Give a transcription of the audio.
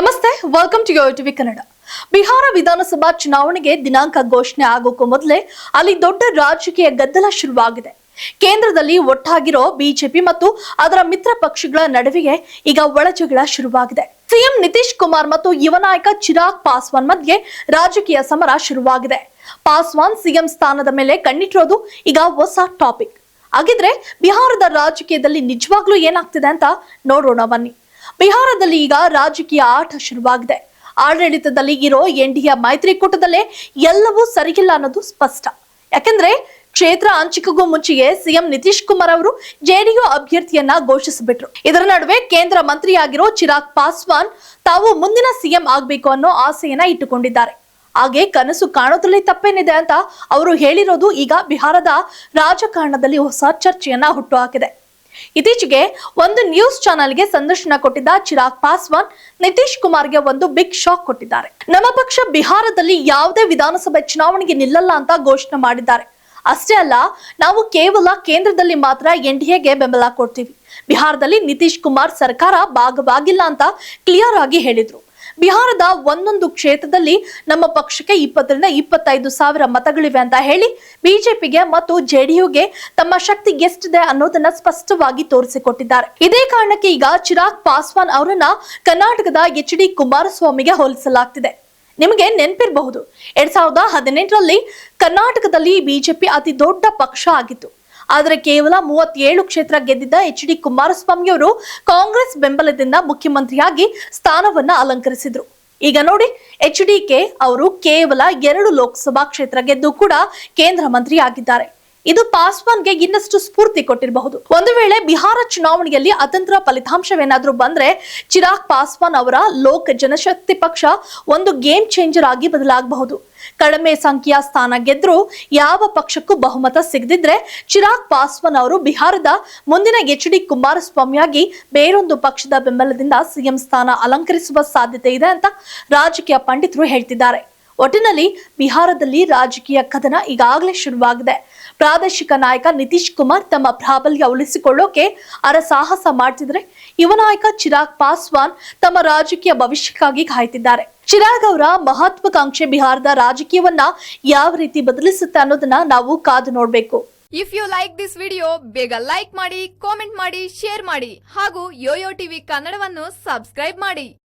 ನಮಸ್ತೆ welcome to your TV Kannada. Bihar ವಿಧಾನಸಭಾ ಚುನಾವಣೆಗೆ ದಿನಾಂಕ ಘೋಷಣೆ ಆಗೋಕ್ಕೂ ಮೊದಲೇ ಅಲ್ಲಿ ದೊಡ್ಡ ರಾಜಕೀಯ ಗದ್ದಲ ಶುರುವಾಗಿದೆ. ಕೇಂದ್ರದಲ್ಲಿ ಒಟ್ಟಾಗಿರೋ ಬಿಜೆಪಿ ಮತ್ತು ಅದರ ಮಿತ್ರ ಪಕ್ಷಗಳ ನಡುವೆಗೆ ಈಗ ಒಳಜಗಳ ಶುರುವಾಗಿದೆ. ಸಿಎಂ ನಿತೀಶ್ ಕುಮಾರ್ ಮತ್ತು ಯುವ ನಾಯಕ ಚಿರಾಗ್ ಪಾಸ್ವಾನ್ ಮಧ್ಯೆ ರಾಜಕೀಯ ಸಮರ ಶುರುವಾಗಿದೆ. ಪಾಸ್ವಾನ್ ಸಿಎಂ ಸ್ಥಾನದ ಮೇಲೆ ಕಣ್ಣಿಟ್ಟಿರೋದು ಈಗ ಹೊಸ ಟಾಪಿಕ್ ಹಾಗಿದ್ರೆ ಬಿಹಾರದ ರಾಜಕೀಯದಲ್ಲಿ ನಿಜವಾಗ್ಲೂ ಏನಾಗ್ತಿದೆ ಅಂತ ನೋಡೋಣ ಬನ್ನಿ. ಬಿಹಾರದಲ್ಲಿ ಈಗ ರಾಜಕೀಯ ಆಟ ಶುರುವಾಗಿದೆ. ಆಡಳಿತದಲ್ಲಿ ಇರೋ ಎನ್ಡಿಎ ಮೈತ್ರಿಕೂಟದಲ್ಲೇ ಎಲ್ಲವೂ ಸರಿಯಿಲ್ಲ ಅನ್ನೋದು ಸ್ಪಷ್ಟ. ಯಾಕೆಂದ್ರೆ ಕ್ಷೇತ್ರ ಹಂಚಿಕೆಗೂ ಮುಂಚೆಯೇ ಸಿಎಂ ನಿತೀಶ್ ಕುಮಾರ್ ಅವರು ಜೆಡಿಯು ಅಭ್ಯರ್ಥಿಯನ್ನ ಘೋಷಿಸಿಬಿಟ್ರು. ಇದರ ನಡುವೆ ಕೇಂದ್ರ ಮಂತ್ರಿಯಾಗಿರೋ ಚಿರಾಗ್ ಪಾಸ್ವಾನ್ ತಾವು ಮುಂದಿನ ಸಿಎಂ ಆಗ್ಬೇಕು ಅನ್ನೋ ಆಸೆಯನ್ನ ಇಟ್ಟುಕೊಂಡಿದ್ದಾರೆ. ಹಾಗೆ ಕನಸು ಕಾಣೋದ್ರಲ್ಲಿ ತಪ್ಪೇನಿದೆ ಅಂತ ಅವರು ಹೇಳಿರೋದು ಈಗ ಬಿಹಾರದ ರಾಜಕಾರಣದಲ್ಲಿ ಹೊಸ ಚರ್ಚೆಯನ್ನ ಹುಟ್ಟುಹಾಕಿದೆ ಇತ್ತೀಚೆಗೆ ಒಂದು ನ್ಯೂಸ್ ಚಾನೆಲ್ಗೆ ಸಂದರ್ಶನ ಕೊಟ್ಟಿದ್ದ ಚಿರಾಗ್ ಪಾಸ್ವಾನ್, ನಿತೀಶ್ ಕುಮಾರ್ಗೆ ಒಂದು ಬಿಗ್ ಶಾಕ್ ಕೊಟ್ಟಿದ್ದಾರೆ. ನಮ್ಮ ಪಕ್ಷ ಬಿಹಾರದಲ್ಲಿ ಯಾವುದೇ ವಿಧಾನಸಭೆ ಚುನಾವಣೆಗೆ ನಿಲ್ಲಲ್ಲ ಅಂತ ಘೋಷಣೆ ಮಾಡಿದ್ದಾರೆ. ಅಷ್ಟೇ ಅಲ್ಲ, ನಾವು ಕೇವಲ ಕೇಂದ್ರದಲ್ಲಿ ಮಾತ್ರ ಎನ್ಡಿಎಗೆ ಬೆಂಬಲ ಕೊಡ್ತೀವಿ. ಬಿಹಾರದಲ್ಲಿ ನಿತೀಶ್ ಕುಮಾರ್ ಸರ್ಕಾರ ಭಾಗವಾಗಿಲ್ಲ ಅಂತ ಕ್ಲಿಯರ್ ಆಗಿ ಹೇಳಿದ್ರು. ಬಿಹಾರದ ಒಂದೊಂದು ಕ್ಷೇತ್ರದಲ್ಲಿ ನಮ್ಮ ಪಕ್ಷಕ್ಕೆ ಇಪ್ಪತ್ತರಿಂದ ಇಪ್ಪತ್ತೈದು ಸಾವಿರ ಮತಗಳಿವೆ ಅಂತ ಹೇಳಿ ಬಿಜೆಪಿಗೆ ಮತ್ತು ಜೆಡಿಯುಗೆ ತಮ್ಮ ಶಕ್ತಿ ಎಷ್ಟಿದೆ ಅನ್ನೋದನ್ನ ಸ್ಪಷ್ಟವಾಗಿ ತೋರಿಸಿಕೊಟ್ಟಿದ್ದಾರೆ. ಇದೇ ಕಾರಣಕ್ಕೆ ಈಗ ಚಿರಾಗ್ ಪಾಸ್ವಾನ್ ಅವರನ್ನ ಕರ್ನಾಟಕದ ಎಚ್ ಡಿ ಕುಮಾರಸ್ವಾಮಿಗೆ ಹೋಲಿಸಲಾಗ್ತಿದೆ. ನಿಮಗೆ ನೆನಪಿರಬಹುದು. ಎರಡ್ ಸಾವಿರದ ಹದಿನೆಂಟರಲ್ಲಿ ಕರ್ನಾಟಕದಲ್ಲಿ ಬಿಜೆಪಿ ಅತಿ ದೊಡ್ಡ ಪಕ್ಷ ಆಗಿತ್ತು. ಆದರೆ ಕೇವಲ ಮೂವತ್ತೇಳು ಕ್ಷೇತ್ರ ಗೆದ್ದಿದ್ದ ಎಚ್ ಡಿ ಕುಮಾರಸ್ವಾಮಿ ಅವರು ಕಾಂಗ್ರೆಸ್ ಬೆಂಬಲದಿಂದ ಮುಖ್ಯಮಂತ್ರಿಯಾಗಿ ಸ್ಥಾನವನ್ನ ಅಲಂಕರಿಸಿದ್ರು. ಈಗ ನೋಡಿ, ಎಚ್ ಡಿ ಕೆ ಅವರು ಕೇವಲ ಎರಡು ಲೋಕಸಭಾ ಕ್ಷೇತ್ರ ಗೆದ್ದು ಕೂಡ ಕೇಂದ್ರ ಮಂತ್ರಿ ಆಗಿದ್ದಾರೆ ಇದು ಪಾಸ್ವಾನ್ಗೆ ಇನ್ನಷ್ಟು ಸ್ಫೂರ್ತಿ ಕೊಟ್ಟಿರಬಹುದು. ಒಂದು ವೇಳೆ ಬಿಹಾರ ಚುನಾವಣೆಯಲ್ಲಿ ಅತಂತ್ರ ಫಲಿತಾಂಶವೇನಾದ್ರೂ ಬಂದ್ರೆ ಚಿರಾಗ್ ಪಾಸ್ವಾನ್ ಅವರ ಲೋಕ ಜನಶಕ್ತಿ ಪಕ್ಷ ಒಂದು ಗೇಮ್ ಚೇಂಜರ್ ಆಗಿ ಬದಲಾಗಬಹುದು. ಕಡಿಮೆ ಸಂಖ್ಯೆಯ ಸ್ಥಾನ ಗೆದ್ರು ಯಾವ ಪಕ್ಷಕ್ಕೂ ಬಹುಮತ ಸಿಗದಿದ್ರೆ ಚಿರಾಗ್ ಪಾಸ್ವಾನ್ ಅವರು ಬಿಹಾರದ ಮುಂದಿನ ಎಚ್ ಡಿ ಕುಮಾರಸ್ವಾಮಿಯಾಗಿ ಬೇರೊಂದು ಪಕ್ಷದ ಬೆಂಬಲದಿಂದ ಸಿಎಂ ಸ್ಥಾನ ಅಲಂಕರಿಸುವ ಸಾಧ್ಯತೆ ಇದೆ ಅಂತ ರಾಜಕೀಯ ಪಂಡಿತರು ಹೇಳ್ತಿದ್ದಾರೆ. ಒಟ್ಟಿನಲ್ಲಿ ಬಿಹಾರದಲ್ಲಿ ರಾಜಕೀಯ ಕದನ ಈಗಾಗಲೇ ಶುರುವಾಗಿದೆ. ಪ್ರಾದೇಶಿಕ ನಾಯಕ ನಿತೀಶ್ ಕುಮಾರ್ ತಮ್ಮ ಪ್ರಾಬಲ್ಯ ಉಳಿಸಿಕೊಳ್ಳೋಕೆ ಅರಸಾಹಸ ಮಾಡ್ತಿದ್ರೆ ಯುವ ನಾಯಕ ಚಿರಾಗ್ ಪಾಸ್ವಾನ್ ತಮ್ಮ ರಾಜಕೀಯ ಭವಿಷ್ಯಕ್ಕಾಗಿ ಕಾಯ್ತಿದ್ದಾರೆ. ಚಿರಾಗ್ ಅವರ ಮಹತ್ವಾಕಾಂಕ್ಷೆ ಬಿಹಾರದ ರಾಜಕೀಯವನ್ನ ಯಾವ ರೀತಿ ಬದಲಿಸುತ್ತೆ ಅನ್ನೋದನ್ನ ನಾವು ಕಾದು ನೋಡ್ಬೇಕು. If you like this video ಬೇಗ ಲೈಕ್ ಮಾಡಿ ಕಾಮೆಂಟ್ ಮಾಡಿ ಶೇರ್ ಮಾಡಿ ಹಾಗೂ ಯೋಯೋ ಟಿವಿ ಕನ್ನಡವನ್ನು ಸಬ್ಸ್ಕ್ರೈಬ್ ಮಾಡಿ.